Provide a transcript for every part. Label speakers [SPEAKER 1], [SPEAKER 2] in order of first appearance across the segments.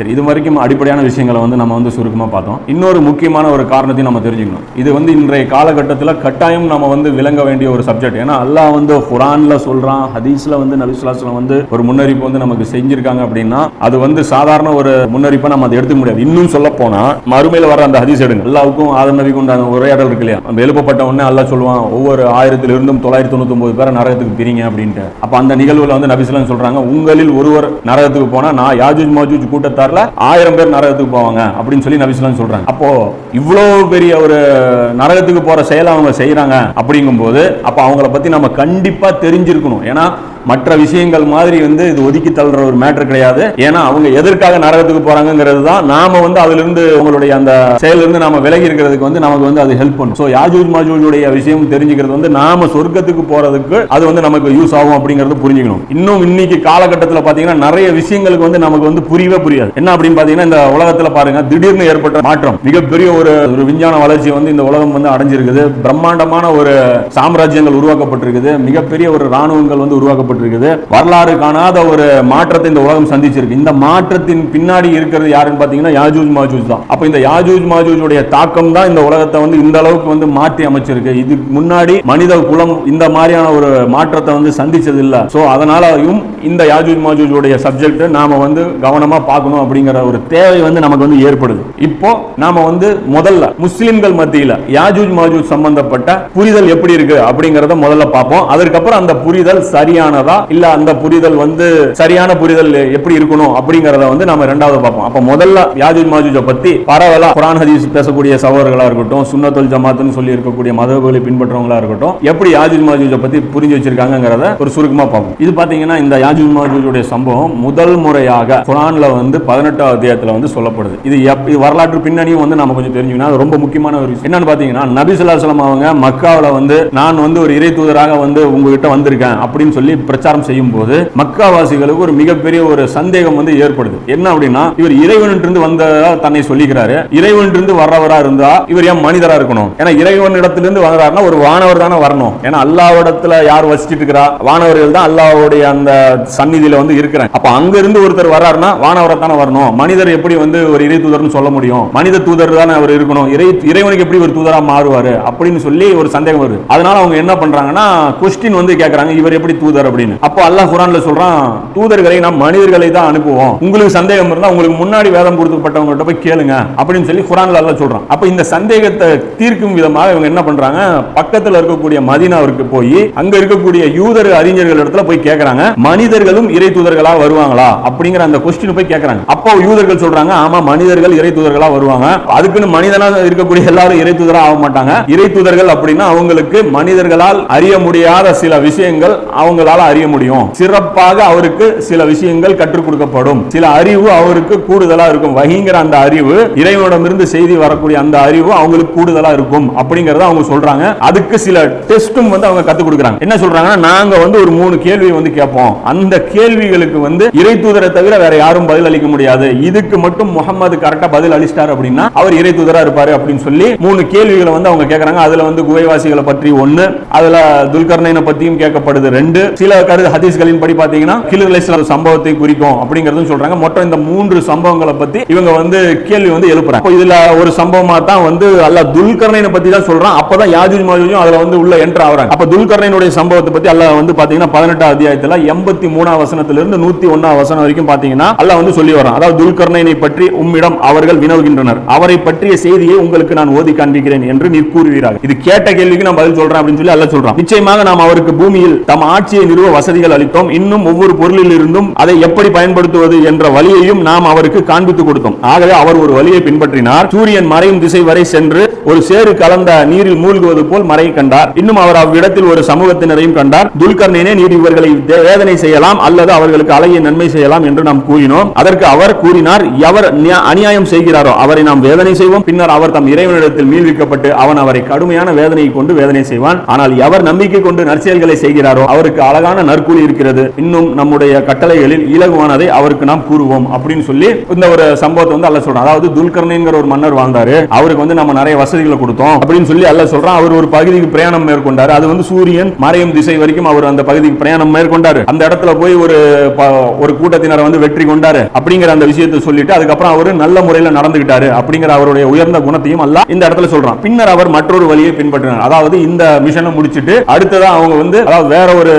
[SPEAKER 1] சரி இது வரைக்கும் அடிப்படையான விஷயங்களை வந்து நம்ம வந்து சுருக்கமாக பார்த்தோம். இன்னொரு முக்கியமான ஒரு காரணத்தையும் நம்ம தெரிஞ்சுக்கணும். இது வந்து இன்றைய காலகட்டத்தில் கட்டாயம் நம்ம வந்து விளங்க வேண்டிய ஒரு சப்ஜெக்ட் ஏன்னா அல்லாஹ் வந்து குரான்ல சொல்கிறான் ஹதீஸ்ல வந்து நபிசுல்லாஸ்லாம் வந்து ஒரு முன்னறிப்பு வந்து நமக்கு செஞ்சுருக்காங்க அப்படின்னா அது வந்து சாதாரண ஒரு முன்னறிப்பை நம்ம அதை எடுத்துக்க முடியாது. இன்னும் சொல்ல போனால் மறுமையில் வர அந்த ஹதீஸ் எடுங்க. அல்லாவுக்கும் ஆதம் நபிக்கு உண்டான உரையாடல் இருக்கு இல்லையா? அந்த எழுப்பப்பட்ட உடனே அல்லா சொல்லுவான் ஒவ்வொரு ஆயிரத்திலிருந்தும் தொள்ளாயிரத்தி தொண்ணூத்தி ஒன்பது பேரை நரகத்துக்கு பிரிங்க அப்படின்ட்டு. அப்போ அந்த நிகழ்வில் வந்து நபிசுல்லாம் சொல்கிறாங்க உங்களில் ஒருவர் நரகத்துக்கு போனால் நான் யாஜூஜ் மாஜூஜ் கூட்டத்தார்ல ஆயிரம் பேர் நரகத்துக்கு போவாங்க அப்படின்னு சொல்லி நபிசுலாம் சொல்றாங்க. அப்போ இவ்வளவு பெரிய ஒரு நரகத்துக்கு போற செயலை அவங்க செய்யறாங்க அப்படிங்கும்போது அப்ப அவங்கள பத்தி நம்ம கண்டிப்பா தெரிஞ்சிருக்கணும். ஏன்னா மற்ற விஷயங்கள் மாதிரி வந்து இது ஒதுக்கி தள்ளுற ஒரு மேட்டர் கிடையாது. ஏன்னா அவங்க எதற்காக நரகத்துக்கு போறாங்கிறது தான் நாம வந்து அதுல இருந்து அவங்களுடைய அந்த செயல இருந்து நாம விலகி இருக்கிறதுக்கு வந்து நமக்கு வந்து அது ஹெல்ப் பண்ணும். ஸோ யாஜூஜ் மாஜூஜுடைய விஷயம் தெரிஞ்சுக்கிறது வந்து நாம சொர்க்கத்துக்கு போறதுக்கு அது வந்து நமக்கு யூஸ் ஆகும் அப்படிங்கறது புரிஞ்சுக்கணும். இன்னும் இன்னைக்கு காலகட்டத்தில் பாத்தீங்கன்னா நிறைய விஷயங்களுக்கு வந்து நமக்கு வந்து புரியவே புரியாது. என்ன அப்படின்னு பாத்தீங்கன்னா இந்த உலகத்துல பாருங்க திடீர்னு ஏற்பட்ட மாற்றம். மிகப்பெரிய ஒரு ஒரு விஞ்ஞான வளர்ச்சி வந்து இந்த உலகம் வந்து அடைஞ்சிருக்குது. பிரம்மாண்டமான ஒரு சாம்ராஜ்யங்கள் உருவாக்கப்பட்டிருக்குது. மிகப்பெரிய ஒரு ராணுவங்கள் வந்து கொடுக்கப்பட்டிருக்குது. வரலாறு காணாத ஒரு மாற்றத்தை இந்த உலகம் சந்திச்சிருக்கு. இந்த மாற்றத்தின் பின்னாடி இருக்கிறது யாருன்னு பாத்தீங்கன்னா யாஜூஜ் மாஜூஜ் தான். அப்ப இந்த யாஜூஜ் மாஜூஜுடைய தாக்கம் தான் இந்த உலகத்தை வந்து இந்த அளவுக்கு வந்து மாற்றி அமைச்சிருக்கு. இதுக்கு முன்னாடி மனித குலம் இந்த மாதிரியான ஒரு மாற்றத்தை வந்து சந்திச்சது இல்ல சோ அதனாலயும் இந்த யாஜூஜ் மாஜூஜுடைய சப்ஜெக்ட் நாம வந்து கவனமா பார்க்கணும் அப்படிங்கிற ஒரு தேவை வந்து நமக்கு வந்து ஏற்படுது. இப்போ நாம வந்து முதல்ல முஸ்லிம்கள் மத்தியில யாஜூஜ் மாஜூஜ் சம்பந்தப்பட்ட புரிதல் எப்படி இருக்கு அப்படிங்கறத முதல்ல பார்ப்போம். அதற்கப்புறம் அந்த புரிதல் சரியான சரியானதா இல்ல அந்த புரிதல் வந்து சரியான புரிதல் எப்படி இருக்கணும் அப்படிங்கறத வந்து நம்ம ரெண்டாவது பார்ப்போம். அப்ப முதல்ல யாஜூஜ் மாஜூஜை பத்தி பரவலா குரான் ஹதீஸ் பேசக்கூடிய சகோதரர்களா இருக்கட்டும் சுன்னத்துல் ஜமாத்துன்னு சொல்லி இருக்கக்கூடிய மதகுகளை பின்பற்றவங்களா இருக்கட்டும் எப்படி யாஜூஜ் மாஜூஜை பத்தி புரிஞ்சு வச்சிருக்காங்கிறத ஒரு சுருக்கமா பார்ப்போம். இது பாத்தீங்கன்னா இந்த யாஜூஜ் மாஜூஜுடைய சம்பவம் முதல் முறையாக குரான்ல வந்து பதினெட்டாவது அத்தியாயத்துல வந்து சொல்லப்படுது. இது எப்- இது வரலாற்று பின்னணியும் வந்து நம்ம கொஞ்சம் தெரிஞ்சுக்கணும். ரொம்ப முக்கியமான ஒரு விஷயம். என்னன்னு பாத்தீங்கன்னா நபி ஸல்லல்லாஹு அவங்க மக்காவில் வந்து நான் வந்து ஒரு இறை தூதராக வந்து உங்ககிட்ட வந்திருக்கேன் அப்படின்னு சொல்லி பிரச்சாரம் செய்யும் போது மக்காவாசிகளுக்கு ஒரு மிகப்பெரிய ஒரு சந்தேகம் வந்து ஏற்படுது. என்ன அப்படின்னா இவர் இறைவனிலிருந்து வந்ததா தன்னை சொல்லிக்கிறாரு. இருந்து வர்றவரா இருந்தா இவர் ஏன் மனிதரா இருக்கணும்? ஏன்னா இறைவன் இடத்திலிருந்து வர்றாருன்னா ஒரு வானவர் தானே வரணும். ஏன்னா அல்லாவிடத்துல யார் வச்சிட்டு இருக்கிறா வானவர்கள் தான் அல்லாவுடைய அந்த சந்நிதியில வந்து இருக்கிறாங்க. அப்ப அங்க இருந்து ஒருத்தர் வர்றாருன்னா வானவரை தானே வரணும். மனிதர் எப்படி வந்து ஒரு இறை தூதர்னு சொல்ல முடியும்? மனித தூதர் தானே அவர் இருக்கணும். இறை இறைவனுக்கு எப்படி ஒரு தூதரா மாறுவாரு? அப்படின்னு சொல்லி ஒரு சந்தேகம் வருது. அதனால அவங்க என்ன பண்றாங்கன்னா கொஸ்டின் வந்து கேட்கறாங்க இவர் எப்படி தூதர் அப்படின்னு. அப்போ அல்லாஹ் குரான்ல சொல்றான் தூதர்களை நாம் மனிதர்களை தான் அனுப்புவோம். உங்களுக்கு சந்தேகம் இருந்தா உங்களுக்கு முன்னாடி வேதம் கொடுக்கப்பட்டவங்கள்ட்ட போய் கேளுங்க. அப்படின்னு சொல்லி குரான்ல அல்லாஹ் சொல்றான். அப்ப இந்த சந்தேகத்தை தீர்க்கும் விதமாக இவங்க என்ன பண்றாங்க? பக்கத்துல இருக்கக்கூடிய மதினாவிற்கு போய் அங்க இருக்கக்கூடிய யூதர் அறிஞர்கள் இடத்துல போய் கேட்கறாங்க மனிதர்களும் இறை தூதர்களா வருவாங்களா? அப்படிங்கிற அந்த கொஸ்டின் போய் கேட்கறாங்க அப்போ யூதர்கள் சொல்றாங்க ஆமா மனிதர்கள் இறை தூதர்களா வருவாங்க. அதுக்குன்னு மனிதனா இருக்கக்கூடிய எல்லாரும் இறை தூதரா ஆக மாட்டாங்க. இறை தூதர்கள் அப்படின்னா அவங்களுக்கு மனிதர்களால் அறிய முடியாத சில விஷயங்கள் அவங்களால அறிய முடியும். சிறப்பாக அவருக்கு சில விஷயங்கள் கற்றுக் கொடுக்கப்படும். சில அறிவு அவருக்கு கூடுதலா இருக்கும். வகிங்கிற அந்த அறிவு இறைவனிடமிருந்து செய்தி வரக்கூடிய அந்த அறிவு அவங்களுக்கு கூடுதலா இருக்கும். அப்படிங்கறத அவங்க சொல்றாங்க. அதுக்கு சில டெஸ்டும் வந்து அவங்க கத்துக் கொடுக்குறாங்க. என்ன சொல்றாங்கன்னா நாங்க வந்து ஒரு மூணு கேள்வி வந்து கேட்போம். அந்த கேள்விகளுக்கு வந்து இறை தூதரை தவிர வேற யாரும் பதில் அளிக்க முடியாது. இதுக்கு மட்டும் முகமது கரெக்டா பதில் அளிச்சிட்டார் அப்படின்னா அவர் இறை தூதரா இருப்பாரு அப்படின்னு சொல்லி மூணு கேள்விகளை வந்து அவங்க கேட்கறாங்க. அதுல வந்து குகைவாசிகளை பற்றி ஒன்னு அதுல துல்கர்ணைனை பத்தியும் கேட்கப்படுது ரெண்டு. சில கரு ஹதீஸ்களின் படி பாத்தீங்கன்னா கிளிர் சம்பவத்தை குறிக்கும் அப்படிங்கறதும் சொல்றாங்க. மொத்தம் இந்த மூன்று சம்பவங்களை பத்தி இவங்க வந்து கேள்வி வந்து எழுப்புறாங்க. இதுல ஒரு சம்பவமா தான் வந்து அல்லாஹ் துல்கர்ணைனை பத்தி தான் சொல்றான். அப்பதான் யாஜூஜ் மாஜூஜும் அதுல வந்து உள்ள என்டர் ஆகுறாங்க. அப்ப துல்கர்ணைனுடைய சம்பவத்தை பத்தி அல்லாஹ் வந்து பாத்தீங்கன்னா பதினெட்டாம் அத்தியாயத்துல எண்பத்தி மூணாம் வசனத்திலிருந்து நூத்தி ஒன்னாம் வசனம் வரைக்கும் பாத்தீங்கன்னா அல்லாஹ் வந்து சொல்லி வரான் அதாவது துல்கர்ணைனை பற்றி உம்மிடம் அவர்கள் வினவுகின்றனர். அவரை பற்றிய செய்தியை உங்களுக்கு நான் ஓதி காண்பிக்கிறேன் என்று நீர் கூறுவீராக. இது கேட்ட கேள்விக்கு நான் பதில் சொல்றேன் அப்படின்னு சொல்லி அல்ல சொல்றான். நிச்சயமாக நாம் அவருக்கு பூமியில் தம் ஆட்சியை நிறுவ வசதிகள் அளித்தோம். இன்னும் ஒவ்வொரு பொருளில் இருந்தும் அதை எப்படி பயன்படுத்துவது என்ற வழியையும் நாம் அவருக்கு காண்பித்துக் கொடுத்தோம். ஆகவே அவர் ஒரு வழியை பின்பற்றினார். சூரியன் மறையும் திசை வரை சென்று ஒரு சேறு கலந்த நீரில் மூழ்குவது போல் மறை கண்டார். இன்னும் அவர் அவ்விடத்தில் ஒரு சமூகத்தினரையும் கண்டார். துல்கர்ணனே நீர் இவர்களை வேதனை செய்யலாம் அல்லது அவர்களுக்கு அழகிய நன்மை செய்யலாம் என்று நாம் கூறினோம். அதற்கு அவர் கூறினார் எவர் அநியாயம் செய்கிறாரோ அவரை நாம் வேதனை செய்வோம். பின்னர் அவர் தம் இறைவனிடத்தில் மீள்விக்கப்பட்டு அவன் அவரை கடுமையான வேதனையை கொண்டு வேதனை செய்வான். ஆனால் எவர் நம்பிக்கை கொண்டு நற்செயல்களை செய்கிறாரோ அவருக்கு அழகான நற்கூலி இருக்கிறது. இன்னும் நம்முடைய கட்டளைகளில் இலகுவானதை அவருக்கு நாம் கூறுவோம் அப்படின்னு சொல்லி இந்த ஒரு சம்பவத்தை வந்து அல்ல சொல்றான். அதாவது துல்கர்ணிங்கிற ஒரு மன்னர் வாழ்ந்தாரு. அவருக்கு வந்து நம்ம நிறைய வசதிகளை கொடுத்தோம் அப்படின்னு சொல்லி அல்ல சொல்றான். அவர் ஒரு பகுதிக்கு பிரயாணம் மேற்கொண்டாரு. அது வந்து சூரியன் மறையும் திசை வரைக்கும் அவர் அந்த பகுதிக்கு பிரயாணம் மேற்கொண்டாரு. அந்த இடத்துல போய் ஒரு ஒரு கூட்டத்தினரை வந்து வெற்றி கொண்டாரு அப்படிங்கிற அந்த விஷயத்தை சொல்லிட்டு அதுக்கப்புறம் அவர் நல்ல முறையில் நடந்துகிட்டாரு அப்படிங்கிற அவருடைய உயர்ந்த குணத்தையும் அல்ல இந்த இடத்துல சொல்றான். பின்னர் அவர் மற்றொரு வழியை பின்பற்றினார். அதாவது இந்த மிஷனை முடிச்சிட்டு அடுத்ததான் அவங்க வந்து அதாவது வேற ஒரு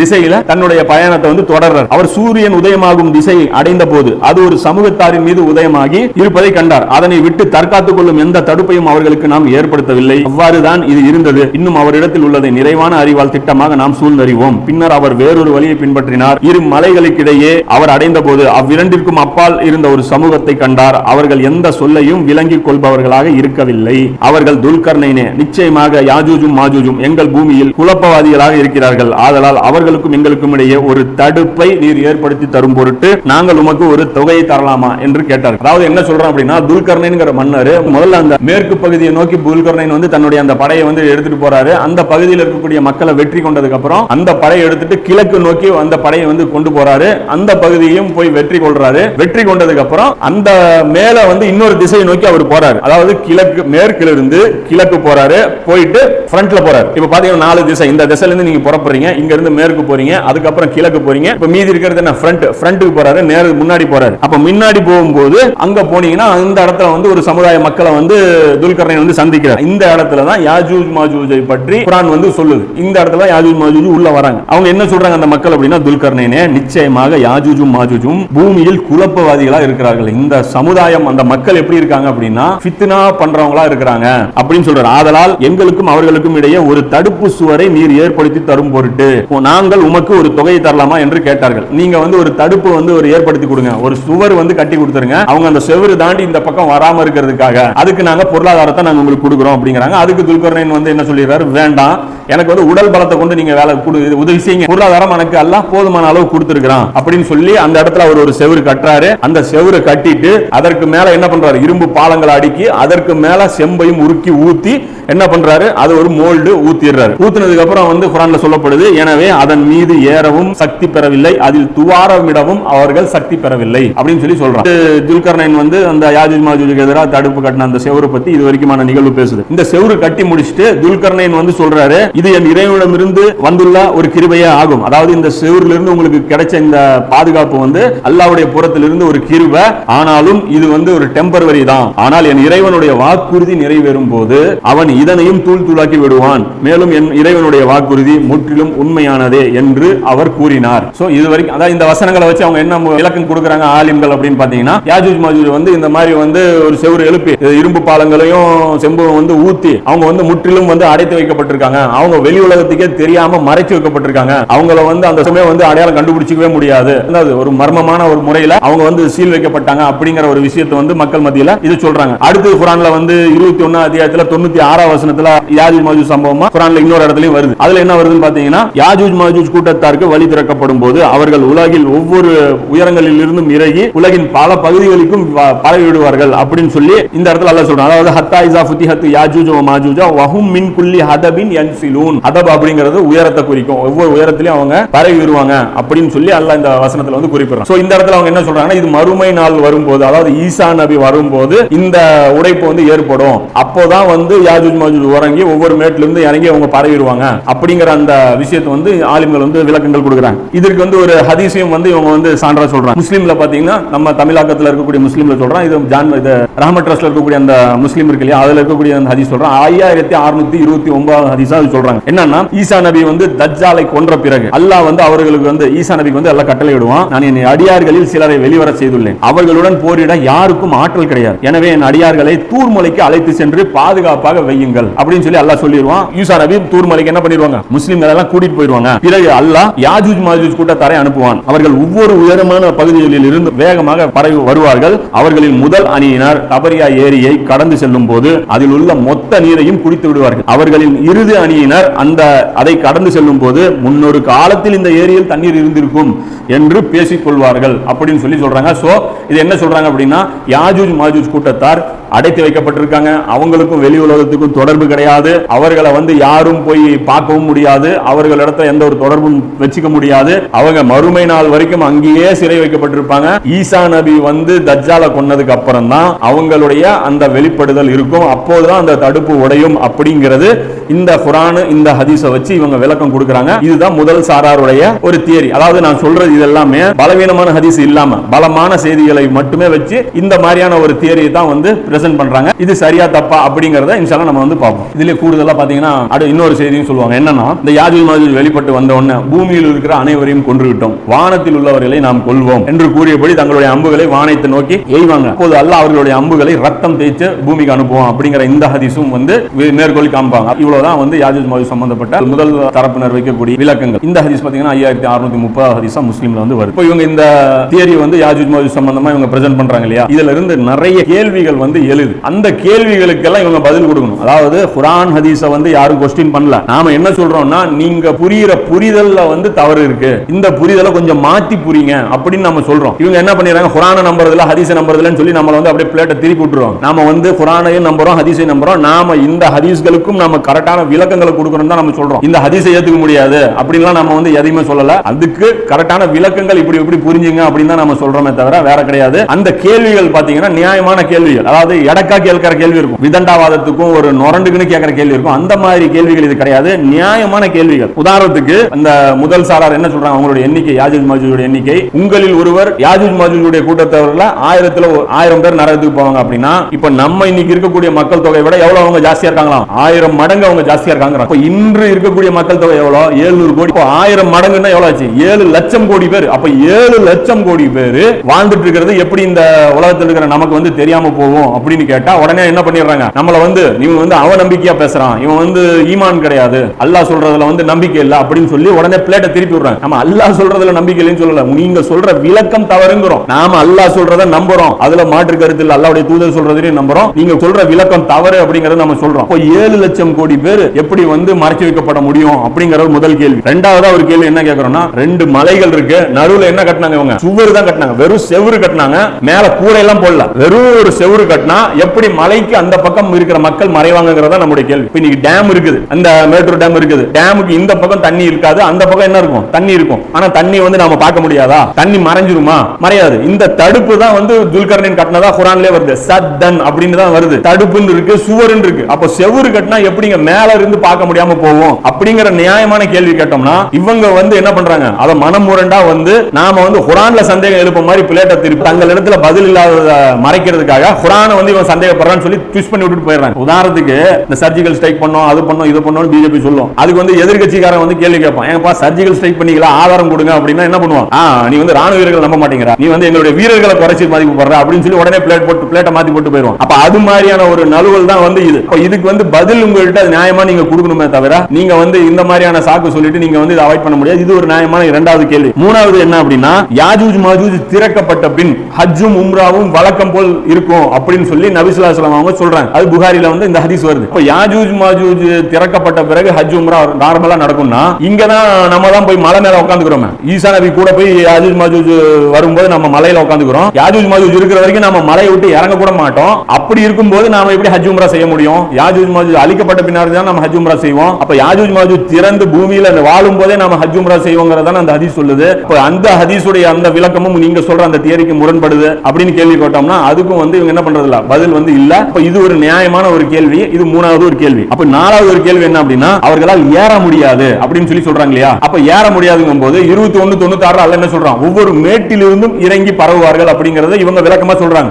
[SPEAKER 1] திசையில தன்னுடைய பயணத்தை வந்து தொடர்றார். அவர் சூரியன் உதயமாகும் திசையை அடைந்த போது அது ஒரு சமூகத்தாரின் மீது உதயமாகி இருப்பதை கண்டார். அதனை விட்டு தற்காத்துக் கொள்ளும் எந்த தடுப்பையும் அவர்களுக்கு நாம் ஏற்படுத்தவில்லை. அவ்வாறுதான் இது இருந்தது. இன்னும் அவரிடத்தில் உள்ளதை நிறைவான அறிவால் திட்டமாக நாம் சூழ்ந்தறிவோம். பின்னர் அவர் வேறொரு வழியை பின்பற்றினார். இரு மலைகளுக்கிடையே அவர் அடைந்த போது அவ்விரண்டிற்கும் அப்பால் இருந்த ஒரு சமூகத்தை கண்டார். அவர்கள் எந்த சொல்லையும் விளங்கிக் கொள்பவர்களாக இருக்கவில்லை. அவர்கள் துல்கர்ணைனே நிச்சயமாக யாஜூஜும் மாஜூஜும் எங்கள் பூமியில் குழப்பவாதிகளாக இருக்கிறார்கள். ஆதலால் அவர் அவர்களுக்கும் எங்களுக்கும் இடையே ஒரு தடுப்பை நீர் ஏற்படுத்தி தரும் பொருட்டு நாங்கள் உமக்கு ஒரு தொகையை தரலாமா என்று கேட்டார் அதாவது என்ன சொல்றோம் அப்படின்னா துல்கர்ணைங்கிற மன்னர் முதல்ல அந்த மேற்கு பகுதியை நோக்கி துல்கர்ணைன் வந்து தன்னுடைய அந்த படையை வந்து எடுத்துட்டு போறாரு. அந்த பகுதியில் இருக்கக்கூடிய மக்களை வெற்றி கொண்டதுக்கு அப்புறம் அந்த படையை எடுத்துட்டு கிழக்கு நோக்கி அந்த படையை வந்து கொண்டு போறாரு. அந்த பகுதியையும் போய் வெற்றி கொள்றாரு. வெற்றி கொண்டதுக்கு அப்புறம் அந்த மேல வந்து இன்னொரு திசையை நோக்கி அவர் போறாரு. அதாவது கிழக்கு மேற்குல இருந்து கிழக்கு போறாரு. போயிட்டு ஃப்ரண்ட்ல போறாரு. இப்ப பாத்தீங்கன்னா நாலு திசை. இந்த திசையில இருந்து நீங்க புறப்படுறீங்க. இங்க இருந்து மேற்கு மேற்கு போறீங்க அதுக்கப்புறம் கிழக்கு போறீங்க. இப்ப மீதி இருக்கிறது என்ன? ஃப்ரண்ட் ஃப்ரண்ட்டுக்கு போறாரு நேர முன்னாடி போறாரு. அப்ப முன்னாடி போகும்போது அங்க போனீங்கன்னா அந்த இடத்துல வந்து ஒரு சமுதாய மக்களை வந்து துல்கர்ணை வந்து சந்திக்கிறார். இந்த இடத்துல தான் யாஜூஜ் மாஜூஜை பற்றி குரான் வந்து சொல்லுது. இந்த இடத்துல யாஜூஜ் மாஜூஜ் உள்ள வராங்க. அவங்க என்ன சொல்றாங்க அந்த மக்கள் அப்படின்னா துல்கர்ணைனே நிச்சயமாக யாஜூஜும் மாஜூஜும் பூமியில் குழப்பவாதிகளா இருக்கிறார்கள். இந்த சமுதாயம் அந்த மக்கள் எப்படி இருக்காங்க அப்படின்னா ஃபித்னா பண்றவங்களா இருக்கிறாங்க அப்படின்னு சொல்றாரு. ஆதலால் எங்களுக்கும் அவர்களுக்கும் இடையே ஒரு தடுப்பு சுவரை நீர் ஏற்படுத்தி தரும் பொருட்டு. நான் நாங்கள் உமக்கு ஒரு தொகையை தரலாமா என்று கேட்டார்கள். நீங்க வந்து ஒரு தடுப்பு வந்து ஒரு ஏற்படுத்தி கொடுங்க. ஒரு சுவர் வந்து கட்டி கொடுத்துருங்க. அவங்க அந்த செவரு தாண்டி இந்த பக்கம் வராம இருக்கிறதுக்காக அதுக்கு நாங்க பொருளாதாரத்தை நாங்க உங்களுக்கு கொடுக்குறோம் அப்படிங்கிறாங்க. அதுக்கு துல்கர்ணன் வந்து என்ன சொல்லிடுறாரு? வேண்டாம். எனக்கு வந்து உடல் பலத்தை கொண்டு நீங்க வேலை கொடு உதவி செய்யுங்க. பொருளாதாரம் எனக்கு எல்லாம் போதுமான அளவு கொடுத்துருக்கிறான் அப்படின்னு சொல்லி அந்த இடத்துல அவர் ஒரு செவுரு கட்டுறாரு. அந்த செவரு கட்டிட்டு அதற்கு மேல என்ன பண்றாரு? இரும்பு பாலங்களை அடுக்கி அதற்கு மேல செம்பையும் உருக்கி ஊத்தி என்ன பண்றாரு? அது ஒரு மோல்டு ஊத்திடுறாரு. ஊத்துனதுக்கு அப்புறம் வந்து குரான்ல சொல்லப்படுது எனவே அதை அதன் மீது ஏறவும் சக்தி பெறவில்லை. அதில் துவாரமிடவும் அவர்கள் சக்தி பெறவில்லை அப்படின்னு சொல்லி சொல்றான். துல்கர்ணன் வந்து அந்த யாஜூஜ் மாஜூஜுக்கு எதிராக தடுப்பு கட்டின அந்த செவரு பத்தி இது வரைக்குமான நிகழ்வு பேசுது. இந்த செவரு கட்டி முடிச்சுட்டு துல்கர்ணன் வந்து சொல்றாரு இது என் இறைவனிடமிருந்து வந்துள்ள ஒரு கிருபையே ஆகும். அதாவது இந்த செவருல இருந்து உங்களுக்கு கிடைச்ச இந்த பாதுகாப்பு வந்து அல்லாவுடைய புறத்திலிருந்து ஒரு கிருபை. ஆனாலும் இது வந்து ஒரு டெம்பரவரி தான். ஆனால் என் இறைவனுடைய வாக்குறுதி நிறைவேறும் போது அவன் இதனையும் தூள் தூளாக்கி விடுவான். மேலும் என் இறைவனுடைய வாக்குறுதி முற்றிலும் உண்மையானதே. என்று அவர் கூறினார். சோ இது வரைக்கும் அதாவது இந்த வசனங்களை வச்சு அவங்க என்ன விளக்கம் கொடுக்குறாங்க ஆலிம்கள் அப்படின்னு பாத்தீங்கன்னா யாஜூஜ் மாஜூஜ் வந்து இந்த மாதிரி வந்து ஒரு செவ்வறு எழுப்பி இரும்பு பாலங்களையும் செம்பு வந்து ஊத்தி அவங்க வந்து முற்றிலும் வந்து அடைத்து வைக்கப்பட்டிருக்காங்க. அவங்க வெளி உலகத்துக்கே தெரியாம மறைச்சு வைக்கப்பட்டிருக்காங்க. அவங்கள வந்து அந்த சமயம் வந்து அடையாளம் கண்டுபிடிச்சிக்கவே முடியாது. ஒரு மர்மமான ஒரு முறையில அவங்க வந்து சீல் வைக்கப்பட்டாங்க அப்படிங்கிற ஒரு விஷயத்தை வந்து மக்கள் மத்தியில இது சொல்றாங்க. அடுத்து குரான்ல வந்து இருபத்தி ஒன்னா அத்தியாயத்துல தொண்ணூத்தி ஆறாம் வசனத்துல யாஜூஜ் மாஜூஜ் சம்பவமா குரான்ல இன்னொரு இடத்துலயும் வருது. அதுல என்ன வருதுன்னு பாத்தீங்கன்னா யாஜூஜ் மாஜூஜ் கூட்டத்தாருக்கு வழி திறக்கப்படும் போது அவர்கள் உலகில் ஒவ்வொரு உயரங்களில் இருந்தும் இறங்கி உலகின் பல பகுதிகளுக்கும் பரவி விடுவார்கள் அப்படின்னு சொல்லி இந்த இடத்துல அல்ல சொல்றாங்க அதாவது ஹத்தா இசா ஃபுத்திஹத் யாஜூஜ் வ மாஜூஜா வஹும் மின் குல்லி ஹதபின் யன்சிலூன். ஹதப் அப்படிங்கிறது உயரத்தை குறிக்கும். ஒவ்வொரு உயரத்திலையும் அவங்க பரவி வருவாங்க அப்படின்னு சொல்லி அல்லாஹ் இந்த வசனத்துல வந்து குறிப்பிடுறாங்க சோ இந்த இடத்துல அவங்க என்ன சொல்றாங்கன்னா இது மறுமை நாள் வரும்போது அதாவது ஈசா நபி வரும்போது இந்த உடைப்பு வந்து ஏற்படும். அப்போதான் வந்து யாஜூஜ் மாஜூஜ் உறங்கி ஒவ்வொரு மேட்ல இருந்து இறங்கி அவங்க பரவிடுவாங்க. அப்படிங்கிற அந்த விஷயத்தை வந்து ஆலிம்கள் வந்து விளக்கங்கள் கொடுக்குறாங்க. இதற்கு வந்து ஒரு ஹதீஸையும் வந்து இவங்க வந்து சான்றா சொல்றாங்க. முஸ்லீம்ல பாத்தீங்கன்னா நம்ம தமிழாக்கத்தில் இருக்கக்கூடிய முஸ்லீம்ல சொல்றான் இது ஜான் இது ரஹமத் ட்ரஸ்ட்ல இருக்கக்கூடிய அந்த முஸ்லீம் இருக்கு இல்லையா? அதுல இருக்கக்கூடிய அந்த ஹதீஸ் சொல்றான் ஐயாயிரத்தி அறுநூத்தி இருபத்தி ஒன்பதாவது ஹதீஸா அது சொல்றாங்க. என்னன்னா ஈசா நபி வந்து தஜ்ஜாலை கொன்ற பிறகு அல்லாஹ் வந்து அவர்களுக்கு வந்து ஈசா நபிக்கு வந்து எல்லாம் கட்டளை விடுவான் நான் என் அடியார்களில் சிலரை வெளிவர செய்துள்ளேன். அவர்களுடன் போரிட யாருக்கும் ஆற்றல் கிடையாது. எனவே என் அடியார்களை தூர்மலைக்கு அழைத்து சென்று பாதுகாப்பாக வையுங்கள் அப்படின்னு சொல்லி அல்லாஹ் சொல்லிடுவான். ஈசா நபி தூர்மலைக்கு என்ன பண்ணிடுவாங்க? முஸ்லீம்கள் எல்லாம் கூட்டிட்டு போயிடுவாங்க. பிறகு அல்லாஹ் யாஜூஜ் மாஜூஜ் கூட்டத்தாரை அனுப்புவான். அவர்கள் ஒவ்வொரு உயரமான பகுதிகளில் இருந்து வேகமாக பரவி வருவார்கள். அவர்களின் முதல் அணியினர் கபரியா ஏரியை கடந்து செல்லும் போது அதில் உள்ள மொத்த நீரையும் குடித்து விடுவார்கள். அவர்களின் இறுதி அணியினர் அந்த அதை கடந்து செல்லும் போது முன்னொரு காலத்தில் இந்த ஏரியில் தண்ணீர் இருந்திருக்கும் என்று பேசிக் கொள்வார்கள் அப்படின்னு சொல்லி சொல்றாங்க. சோ இது என்ன சொல்றாங்க அப்படின்னா யாஜூஜ் மாஜூஜ் கூட்டத்தார் அடைத்து வைக்கப்பட்டிருக்காங்க. அவங்களுக்கும் வெளி உலகத்துக்கும் தொடர்பு கிடையாது. அவர்களை வந்து யாரும் போய் பார்க்கவும் முடியாது. அவர்களிடத்துல எந்த ஒரு ஒரு தொடர்பும் வச்சுக்க முடியாது. அவங்க மறுமை நாள் வரைக்கும் அங்கேயே சிறை வைக்கப்பட்டிருப்பாங்க. ஈசா நபி வந்து தஜ்ஜால கொன்னதுக்கு அப்புறம் தான் அவங்களுடைய அந்த வெளிப்படுதல் இருக்கும். அப்போதுதான் அந்த தடுப்பு உடையும் அப்படிங்கிறது இந்த குரான் இந்த ஹதீஸை வச்சு இவங்க விளக்கம் கொடுக்குறாங்க. இதுதான் முதல் சாராருடைய ஒரு தியரி. அதாவது நான் சொல்றது இதெல்லாமே பலவீனமான ஹதீஸ் இல்லாம பலமான செய்திகளை மட்டுமே வச்சு இந்த மாதிரியான ஒரு தியரியை தான் வந்து பிரசன்ட் பண்றாங்க. இது சரியா தப்பா அப்படிங்கறத இன்ஷால்லாம் நம்ம வந்து பார்ப்போம். இதுல கூடுதலா பாத்தீங்கன்னா அடு இன்னொரு செய்தியும் சொல்லுவாங்க. என்னன்னா இந்த யாஜூஜ் மாதிரி வெளிப்பட்டு வந்த வந்தவுடனே பூமியில் இருக்கிற அனைவரையும் கொன்று விட்டோம் வானத்தில் உள்ளவர்களை நாம் கொள்வோம் என்று கூறியபடி தங்களுடைய அம்புகளை வானத்தை நோக்கி எய்வாங்க. அப்போது அல்ல அவர்களுடைய அம்புகளை ரத்தம் தேய்ச்சு பூமிக்கு அனுப்புவோம் அப்படிங்கிற இந்த ஹதிசும் வந்து வி- மேற்கோள் காமிப்பாங்க. இவ்வளவுதான் வந்து யாஜூஜ் மாஜூஜ் சம்பந்தப்பட்ட முதல் தரப்பினர் வைக்கக்கூடிய விளக்கங்கள். இந்த ஹதிஸ் பாத்தீங்கன்னா ஐயாயிரத்தி அறுநூத்தி முப்பது ஹதிசா முஸ்லீம்ல வந்து வருது. இப்போ இவங்க இந்த தியரி வந்து யாஜூஜ் மாஜூஜ் சம்பந்தமா இவங்க பிரசென்ட் பண்றாங்க இல்லையா? இதுல இருந்து நிறைய கேள்விகள் வந்து எழுது. அந்த கேள்விகளுக்கெல்லாம் இவங்க பதில் கொடுக்கணும். அதாவது குரான் ஹதீஸை வந்து யாரும் கொஸ்டின் பண்ணல. நாம என்ன சொல்றோம்னா நீங்க புரியுற புரிதல்ல வந்து தவறு இருக்கு. இந்த புரிதலை கொஞ்சம் மாத்தி புரியுங்க அப்படின்னு நம்ம சொல்றோம். இவங்க என்ன பண்ணிடுறாங்க? குரான நம்புறதுல ஹதீச நம்புறதுலன்னு சொல்லி நம்மள வந்து அப்படியே பிளேட்டை திருப்பி விட்டுருவோம் நாம வந்து குரானையும் நம்புறோம் ஹதீஸையும் நம்புறோம். நாம இந்த ஹதீஸ்களுக்கும் நம்ம கரெக்டான விளக்கங்களை கொடுக்கணும் தான் நம்ம சொல்றோம். இந்த ஹதீஸை ஏத்துக்க முடியாது அப்படின்லாம் நம்ம வந்து எதையுமே சொல்லல. அதுக்கு கரெக்டான விளக்கங்கள் இப்படி இப்படி புரிஞ்சுங்க அப்படின்னு தான் நம்ம சொல்றோமே தவிர வேற கிடையாது. அந்த கேள்விகள் பாத்தீங்கன்னா நியாயமான கேள்விகள். அதாவது எடக்கா கேட்கிற கேள்வி இருக்கும். விதண்டாவாதத்துக்கும் ஒரு நொரண்டுக்குன்னு கேட்கிற கேள்வி இருக்கும். அந்த மாதிரி கேள்விகள் இது கிடையாது. நியாயமான கேள்விகள். உதாரணத்துக்கு அந்த முதல் சாரார் என்ன சொல்றாங்க? அவங்களுடைய எண்ணிக்கை யாஜூஜ் மாஜூஜுடைய எண்ணிக்கை. உங்களில் ஒருவர் யாஜூஜ் மாஜூஜுடைய கூட்டத்தவர்கள ஆயிரத்துல ஆயிரம் பேர் நரகத்துக்கு போவாங்க அப்படின்னா இப்ப நம்ம இன்னைக்கு இருக்கக்கூடிய மக்கள் தொகை விட எவ்வளவு அவங்க ஜாஸ்தியா இருக்காங்களா? ஆயிரம் மடங்கு அவங்க ஜாஸ்தியா இருக்காங்க அப்ப இன்று இருக்கக்கூடிய மக்கள் தொகை எவ்வளவு ஏழுநூறு கோடி. இப்போ ஆயிரம் மடங்குன்னா எவ்வளவு ஆச்சு? ஏழு லட்சம் கோடி பேர். அப்ப ஏழு லட்சம் கோடி பேர் வாழ்ந்துட்டு இருக்கிறது எப்படி இந்த உலகத்தில் இருக்கிற நமக்கு வந்து தெரியாம போகும் அப்படின்னு கேட்டா உடனே என்ன பண்ணிடுறாங்க? நம்மள வந்து இவன் வந்து அவநம்பிக்கையா பேசுறான். இவன் வந்து ஈமான் கிடையாது. அல்லாஹ் சொல்றதுல வந்து நம்பிக்கை இல்லை அப்படின்னு சொல்லி உடனே பிளேட்டை திருப்பி விடுறாங்க. நம்ம அல்லாஹ் சொல்றதுல நம்பிக்கை இல்லைன்னு சொல்லல. நீங்க சொல்ற விளக்கம் தவறுங்கிறோம். நாம அல்லாஹ் சொல்றத நம்புறோம். அதுல மாற்று கருத்து இல்ல. அல்லாவுடைய தூதர் சொல்றதையும் நம்புறோம். நீங்க சொல்ற விளக்கம் தவறு அப்படிங்கறத நம்ம சொல்றோம். இப்போ ஏழு லட்சம் கோடி பேர் எப்படி வந்து மறைச்சு வைக்கப்பட முடியும் அப்படிங்கிற ஒரு முதல் கேள்வி. ரெண்டாவதா ஒரு கேள்வி என்ன கேக்குறோம்னா ரெண்டு மலைகள் இருக்கு. நடுவுல என்ன கட்டினாங்க இவங்க? சுவர் தான் கட்டினாங்க. வெறும் செவுரு கட்டினாங்க. மேல கூரை எல்லாம் போடல. வெறும் ஒரு செவுரு கட்டினா எப்படி மலைக்கு அந்த பக்கம் இருக்கிற மக்கள் மறைவாங்கிறதா நம்முடைய கேள்வி. இன்னைக்கு டேம் இருக்குது. அந்த மேட்டூர் டேம் இருக்குது. டேமுக்கு இந்த பக்கம் தண்ணி இருக்கு. இருக்காது. அந்த பக்கம் என்ன இருக்கும்? தண்ணி இருக்கும். ஆனா தண்ணி வந்து நாம பார்க்க முடியாதா? தண்ணி மறைஞ்சிருமா? மறையாது. இந்த தடுப்பு தான் வந்து துல்கர்ணின் கட்டினதா குரான்லயே வருது. சத்தன் அப்படின்னு தான் வருது. தடுப்புன்னு இருக்கு சுவருன்னு இருக்கு. அப்ப செவுரு கட்டினா எப்படிங்க மேல இருந்து பார்க்க முடியாம போவோம் அப்படிங்கிற நியாயமான கேள்வி கேட்டோம்னா இவங்க வந்து என்ன பண்றாங்க? அதை மனம் முரண்டா வந்து நாம வந்து குரான்ல சந்தேகம் எழுப்ப மாதிரி பிளேட்டை திருப்பி தங்கள் இடத்துல பதில் இல்லாத மறைக்கிறதுக்காக குரானை வந்து இவன் சந்தேகப்படுறான்னு சொல்லி ட்விஸ்ட் பண்ணி விட்டுட்டு போயிடுறாங்க. உதாரணத்துக்கு இந்த சர்ஜிக்கல் ஸ்ட்ரைக் பண்ணோம் அது பண்ணோம் இது பண்ணோம் பிஜேபி சொல்லும். அதுக்கு வந்து எதிர்க்கட்சிக்காரன் வந்து கேள்வி கேட்பான். ஏங்கப்பா சர்ஜிக்கல் ஸ்ட்ரைக் பண்ணிக்கலாம் ஆதாரம் கொடுங்க அப்படின்னா என்ன பண்ணுவான்? நீ வந்து ராணுவ வீரர்கள் நம்ப மாட்டேங்கிற. நீ வந்து எங்களுடைய வீரர்களை குறைச்சி மதிப்பு பண்ற அப்படின்னு சொல்லி உடனே பிளேட் போட்டு பிளேட்டை மாத்தி போட்டு போயிடுவான். அப்ப அது மாதிரியான ஒரு நழுவல் தான் வந்து இது. இதுக்கு வந்து பதில் உங்கள்கிட்ட அது நியாயமா நீங்க கொடுக்கணுமே தவிர நீங்க வந்து இந்த மாதிரியான சாக்கு சொல்லிட்டு நீங்க வந்து இதை அவாய்ட் பண்ண முடியாது. இது ஒரு நியாயமான இரண்டாவது கேள்வி. மூணாவது என்ன அப்படின்னா யாஜூஜ் மாஜூஜ் திறக்கப்பட்ட பின் ஹஜ்ஜும் உம்ராவும் வழக்கம் போல் இருக்கும் அப்படின்னு சொல்லி நபிசுல்லாஸ்லாம் அவங்க சொல்றாங்க. அது புகாரில வந்து இந்த ஹதீஸ் வருது. இப்போ யாஜூஜ் மாஜூஜ் திறக்கப்பட்ட பிறகு ஹஜ் உம்ரா நார்மலா நடக்கும்னா இங்க தான் நம்ம தான் போய் மலை மேல உட்காந்துக்கிறோம் ஈசா நபி கூட போய் யாஜூஜ் மாஜூஜ் வரும்போது நம்ம மலையில உட்காந்துக்கிறோம் யாஜூஜ் மாஜூஜ் இருக்கிற வரைக்கும் நம்ம மலையை விட்டு இறங்க கூட மாட்டோம். அப்படி இருக்கும்போது நாம எப்படி ஹஜ் உம்ரா செய்ய முடியும்? யாஜூஜ் மாஜூஜ் அழிக்கப்பட்ட பின்னாடி தான் நம்ம ஹஜ் உம்ரா செய்வோம். அப்ப யாஜூஜ் மாஜூஜ் திறந்து பூமியில வாழும் போதே நம்ம ஹஜ் உம்ரா செய்வோங்கிறத அந்த ஹதீஸ் சொல்லுது. இப்போ அந்த ஹதீஸுடைய அந்த விளக்கமும் நீங்க சொல்ற அந்த தியரிக்கு முரண்படுது அப்படின்னு கேள்வி கேட்டோம்னா அதுக்கும் வந்து இவங்க என்ன பண்றது இல்ல பதில் வந்து இல்ல. அப்ப இது ஒரு நியாயமான ஒரு கேள்வி இது மூணாவது ஒரு கேள்வி. அப்ப நாலாவது ஒரு கேள்வி என்ன அப்படின்னா அவர்களால் ஏற முடியாது அப்படின்னு சொல்லி சொல்றாங்க இல்லையா அப்ப ஏற முடியாதுங்கும் போது இருபத்தி ஒண்ணு தொண்ணூத்தி ஆறு அல்ல என்ன சொல்றான்? ஒவ்வொரு மேட்டிலிருந்தும் இறங்கி பரவுவார்கள் அப்படிங்கறத இவங்க விளக்கமா சொல்றாங்க.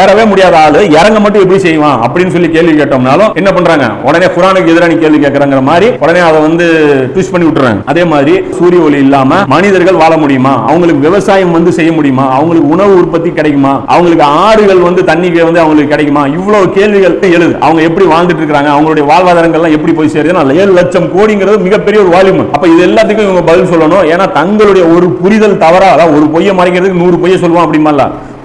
[SPEAKER 1] ஏறவே முடியாத ஆளு இறங்க மட்டும் எப்படி செய்வான் அப்படின்னு சொல்லி கேள்வி கேட்டோம்னாலும் என்ன பண்றாங்க? உடனே குரானுக்கு எதிரான கேள்வி கேட்கறாங்கிற மாதிரி உடனே அதை வந்து ட்விஸ்ட் பண்ணி விட்டுறாங்க. அதே மாதிரி சூரிய ஒளி இல்லாம மனிதர்கள் வாழ முடியுமா? அவங்களுக்கு விவசாயம் வந்து செய்ய முடியுமா? அவங்களுக்கு உணவு உற்பத்தி கிடைக்குமா? அவங்களுக்கு ஆறுகள் வந்து தண்ணி வந்து அவங்களுக்கு கிடைக்குமா? இவ்வளவு கேள்விகள் எழுது. அவங்க எப்படி வாழ்ந்துட்டு இருக்காங்க அவங்களுடைய வாழ்வாதாரங்கள்லாம் எப்படி போய் சேருது ஏழு லட்சம் கோடிங்கிறது மிகப்பெரிய ஒரு வால்யூம் அப்ப இது எல்லாத்துக்கும் இவங்க பதில் சொல்லணும். ஏன்னா தங்களுடைய ஒரு புரிதல் தவறா அதாவது ஒரு பொய்யை மறைக்கிறதுக்கு நூறு பொய்யை சொல்லுவான் அப்படிமா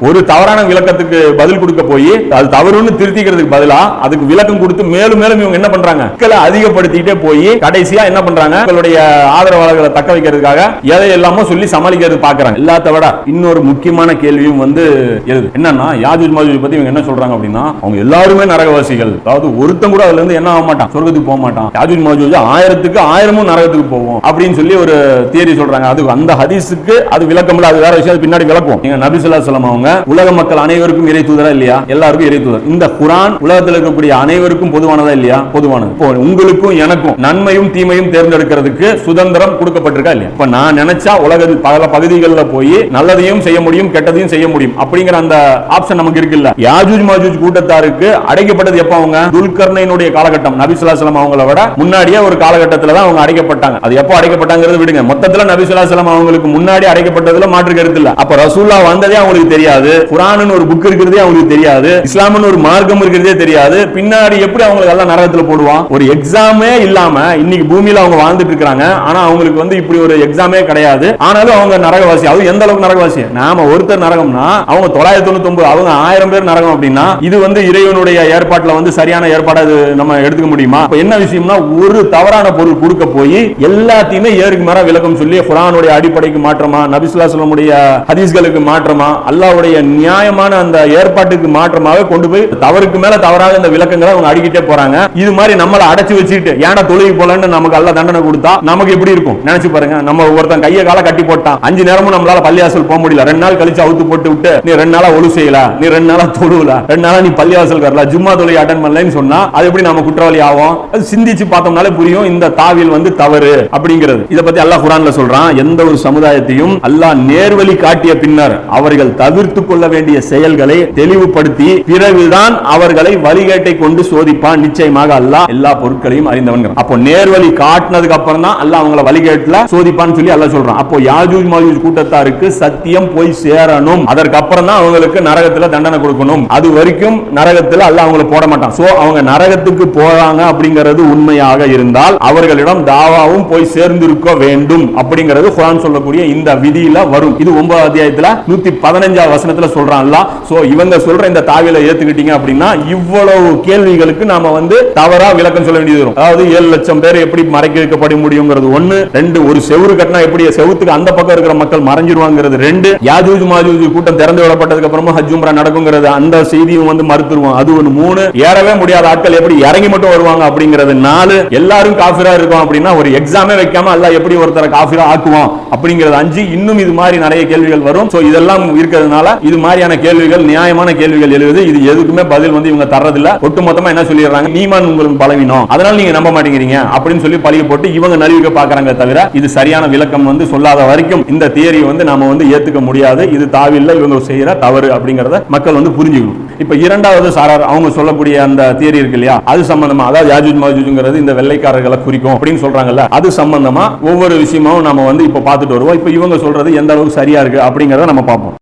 [SPEAKER 1] ஒரு தவறான விளக்கத்துக்கு பதில் கொடுக்க போய் அது தவறுன்னு திருத்திக்கிறதுக்கு பதிலா அதுக்கு விளக்கம் கொடுத்து மேலும் மேலும் இவங்க என்ன பண்றாங்க? மக்களை அதிகப்படுத்திட்டே போய் கடைசியா என்ன பண்றாங்க? உங்களுடைய ஆதரவாளர்களை தக்க வைக்கிறதுக்காக எதை எல்லாமோ சொல்லி சமாளிக்கிறது பாக்குறாங்க எல்லாத்த விட இன்னொரு முக்கியமான கேள்வியும் வந்து எழுது. என்னன்னா யாஜூஜ் மாஜூஜ் பத்தி இவங்க என்ன சொல்றாங்க அப்படின்னா அவங்க எல்லாருமே நரகவாசிகள். அதாவது ஒருத்தன் கூட அதுல இருந்து என்ன ஆக மாட்டான்? சொர்க்கத்துக்கு போக மாட்டான். யாஜூஜ் மாஜூஜ் ஆயிரத்துக்கு ஆயிரமும் நரகத்துக்கு போவோம் அப்படின்னு சொல்லி ஒரு தியரி சொல்றாங்க. அது அந்த ஹதீஸுக்கு அது விளக்கம் இல்ல. அது வேற விஷயம். பின்னாடி விளக்கும் நீங்க நபிசுல்லா சொல்லம் அவங்க வஸல்லம் உலக மக்கள் அனைவருக்கும் இறை தூதரா இல்லையா? எல்லாருக்கும் இறை தூதர். இந்த குரான் உலகத்தில் இருக்கக்கூடிய அனைவருக்கும் பொதுவானதா இல்லையா? பொதுவானது. இப்போ உங்களுக்கும் எனக்கும் நன்மையும் தீமையும் தேர்ந்தெடுக்கிறதுக்கு சுதந்திரம் கொடுக்கப்பட்டிருக்கா இல்லையா? இப்ப நான் நினைச்சா உலக பல பகுதிகளில் போய் நல்லதையும் செய்ய முடியும் கெட்டதையும் செய்ய முடியும் அப்படிங்கிற அந்த ஆப்ஷன் நமக்கு இருக்குல்ல. யாஜூஜ் மாஜூஜ் கூட்டத்தாருக்கு அடைக்கப்பட்டது எப்ப அவங்க? துல்கர்ணையினுடைய காலகட்டம். நபி அவங்கள விட முன்னாடியே ஒரு காலகட்டத்தில் தான் அவங்க அடைக்கப்பட்டாங்க. அது எப்போ அடைக்கப்பட்டாங்கிறது விடுங்க. மொத்தத்தில் நபி அவங்களுக்கு முன்னாடி அடைக்கப்பட்டதுல மாற்று கருத்து இல்ல. அப்ப ரசூல்லா வந்ததே அவங்களுக்கு தெரியாது. குரான் ஒரு புக் இருக்கிறதே அவங்களுக்கு தெரியாது. இஸ்லாம்னு ஒரு மார்க்கம் இருக்கிறதே தெரியாது. பின்னாடி எப்படி அவங்களுக்கு எல்லாம் நரகத்துல போடுவான்? ஒரு எக்ஸாமே இல்லாம இன்னைக்கு பூமியில அவங்க வாழ்ந்துட்டு இருக்காங்க ஆனா அவங்களுக்கு வந்து இப்படி ஒரு எக்ஸாமே கிடையாது. ஆனாலும் அவங்க நரகவாசி. அது எந்த அளவுக்கு நரகவாசி? நாம ஒருத்தர் நரகம்னா அவங்க தொள்ளாயிரத்தி தொண்ணூத்தி ஒன்பது அவங்க ஆயிரம் பேர் நரகம் அப்படின்னா இது வந்து இறைவனுடைய ஏற்பாட்டுல வந்து சரியான ஏற்பாடு நம்ம எடுத்துக்க முடியுமா? என்ன விஷயம்னா ஒரு தவறான பொருள் கொடுக்க போய் எல்லாத்தையுமே ஏறுக்கு மேல விளக்கம் சொல்லி குரானுடைய அடிப்படைக்கு மாற்றமா நபிசுல்லா சொல்லமுடைய ஹதீஸ்களுக்கு மாற்றமா அல்லாவுடைய அல்லாஹ்வுடைய நியாயமான அந்த ஏற்பாட்டுக்கு மாற்றமாக கொண்டு போய் தவறுக்கு மேல தவறாக இந்த விளக்கங்களை அவங்க அடிக்கிட்டே போறாங்க. இது மாதிரி நம்மளை அடைச்சு வச்சுட்டு ஏன்னா தொழுகி போலன்னு நமக்கு அல்ல தண்டனை கொடுத்தா நமக்கு எப்படி இருக்கும்? நினைச்சு பாருங்க. நம்ம ஒருத்தன் கையை கால கட்டி போட்டான். அஞ்சு நேரமும் நம்மளால பள்ளியாசல் போக முடியல. ரெண்டு நாள் கழிச்சு அவுத்து போட்டு விட்டு நீ ரெண்டு நாளா ஒழு செய்யல நீ ரெண்டு நாளா தொழுவல ரெண்டு நாளா நீ பள்ளியாசல் வரல ஜும்மா தொழில் அட்டன் பண்ணலன்னு சொன்னா அது எப்படி நம்ம குற்றவாளி ஆகும் அது சிந்திச்சு பார்த்தோம்னாலே புரியும் இந்த தாவில் வந்து தவறு அப்படிங்கிறது. இதை பத்தி அல்லாஹ் குரான்ல சொல்றான் எந்த ஒரு சமுதாயத்தையும் அல்லாஹ் நேர்வழி காட்டிய பின்னர் அவர்கள் தவிர்த்து கொள்ள வேண்டிய செயல்களை தெளிவுபடுத்தி பிறகுதான் அவர்களை வழிகேட்டை கொண்டு சோதிப்பான். நிச்சயமாக அல்லாஹ் எல்லா பொருட்களையும் அறிந்தவன். அப்போ நேர்வழி காட்டினதுக்கு அப்புறம் தான் அல்லாஹ் அவங்கள வழிகேட்டுல சோதிப்பான்னு சொல்லி அல்லாஹ் சொல்றான். அப்போ யாஜூஜ் மாஜூஜ் கூட்டத்தாருக்கு சத்தியம் போய் சேரணும். அதற்கப்புறம் தான் அவங்களுக்கு நரகத்துல தண்டனை கொடுக்கணும். அது வரைக்கும் நரகத்துல அல்ல அவங்கள போட மாட்டான். சோ அவங்க நரகத்துக்கு போறாங்க அப்படிங்கிறது உண்மையாக இருந்தால் அவர்களிடம் தாவாவும் போய் சேர்ந்திருக்க வேண்டும். அப்படிங்கிறது குரான் சொல்லக்கூடிய இந்த விதியில வரும். இது ஒன்பது அத்தியாயத்துல நூத்தி பதினஞ்சாவது வசனத்துல சொல்றான்ல. சோ இவங்க சொல்ற இந்த தாவியில ஏத்துக்கிட்டீங்க அப்படின்னா இவ்வளவு கேள்விகளுக்கு நாம வந்து தவறா விளக்கம் சொல்ல வேண்டியது வரும். அதாவது ஏழு லட்சம் பேர் எப்படி மறைக்க வைக்கப்பட முடியுங்கிறது ஒண்ணு. ரெண்டு ஒரு செவுரு கட்டினா எப்படி செவுத்துக்கு அந்த பக்கம் இருக்கிற மக்கள் மறைஞ்சிருவாங்கிறது ரெண்டு. யாஜூஜ் மாஜூஜ் கூட்டம் திறந்து விடப்பட்டதுக்கு அப்புறமா ஹஜ்ஜும்ரா நடக்குங்கிறது அந்த செய்தியும் வந்து மறுத்துருவோம். அது ஒண்ணு. மூணு ஏறவே முடியாத ஆட்கள் எப்படி இறங்கி மட்டும் வருவாங்க அப்படிங்கிறது நாலு. எல்லாரும் காஃபிரா இருக்கும் அப்படின்னா ஒரு எக்ஸாமே வைக்காம அல்ல எப்படி ஒருத்தரை காஃபிரா ஆக்குவான் அப்படிங்கிறது அஞ்சு. இன்னும் இது மாதிரி நிறைய கேள்விகள் வரும். ஸோ இதெல்லாம் இருக்கிறதுனால இது மாதிரியான கேள்விகள் நியாயமான கேள்விகள் எழுது இது எதுக்குமே பதில் வந்து இவங்க தர்றதில்ல. ஒட்டுமொத்தமா என்ன சொல்லிடுறாங்க? நீமான் உங்களுக்கு பலவீனம். அதனால நீங்க நம்ப மாட்டேங்கிறீங்க அப்படின்னு சொல்லி பழிய போட்டு இவங்க நழுவிக்க பாக்குறாங்க தவிர இது சரியான விளக்கம் வந்து சொல்லாத வரைக்கும் இந்த தியரி வந்து நாம வந்து ஏத்துக்க முடியாது. இது தாவில்ல இவங்க செய்யற தவறு அப்படிங்கறத மக்கள் வந்து புரிஞ்சுக்கணும். இப்ப இரண்டாவது சாரார் அவங்க சொல்லக்கூடிய அந்த தியரி இருக்கு இல்லையா? அது சம்பந்தமா அதாவது யாஜூஜ் மாஜூஜ்ங்கிறது இந்த வெள்ளைக்காரர்களை குறிக்கும் அப்படின்னு சொல்றாங்கல்ல. அது சம்பந்தமா ஒவ்வொரு விஷயமும் நம்ம வந்து இப்ப பார்த்துட்டு வருவோம். இப்ப இவங்க சொல்றது எந்த அளவுக்கு சரியா இருக்கு அப்படிங்கறத நம்ம பார்ப்போம்.